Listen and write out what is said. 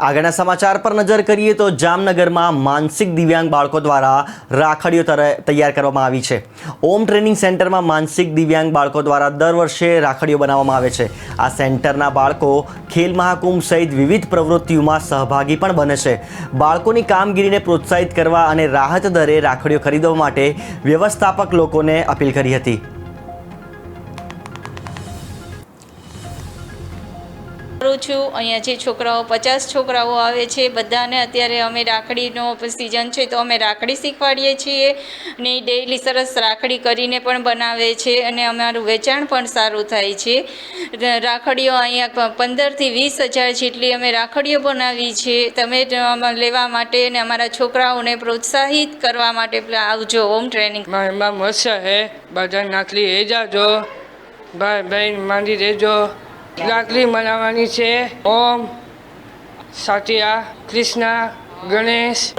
આગળના સમાચાર પર નજર કરીએ તો જામનગરમાં માનસિક દિવ્યાંગ બાળકો દ્વારા રાખડીઓ તૈયાર કરવામાં આવી છે. ઓમ ટ્રેનિંગ સેન્ટરમાં માનસિક દિવ્યાંગ બાળકો દ્વારા દર વર્ષે રાખડીઓ બનાવવામાં આવે છે. આ સેન્ટરના બાળકો ખેલ મહાકુંભ સહિત વિવિધ પ્રવૃત્તિઓમાં સહભાગી પણ બને છે. બાળકોની કામગીરીને પ્રોત્સાહિત કરવા અને રાહત દરે રાખડીઓ ખરીદવા માટે વ્યવસ્થાપક લોકોને અપીલ કરી હતી. કરું છું. અહીંયા જે છોકરાઓ, પચાસ છોકરાઓ આવે છે, બધાને અત્યારે અમે રાખડીનો સિઝન છે, તો અમે રાખડી શીખવાડીએ છીએ ને ડેઈલી સરસ રાખડી કરીને પણ બનાવે છે અને અમારું વેચાણ પણ સારું થાય છે. રાખડીઓ અહીંયા પંદરથી વીસ હજાર જેટલી અમે રાખડીઓ બનાવી છે. તમે લેવા માટે અને અમારા છોકરાઓને પ્રોત્સાહિત કરવા માટે આવજો હોમ ટ્રેનિંગ બધા નાખલી, એ જાજો. ભાઈ ભાઈ માંડી દેજો રાખડી મનાવવાની છે. ઓમ સાટિયા કૃષ્ણ ગણેશ.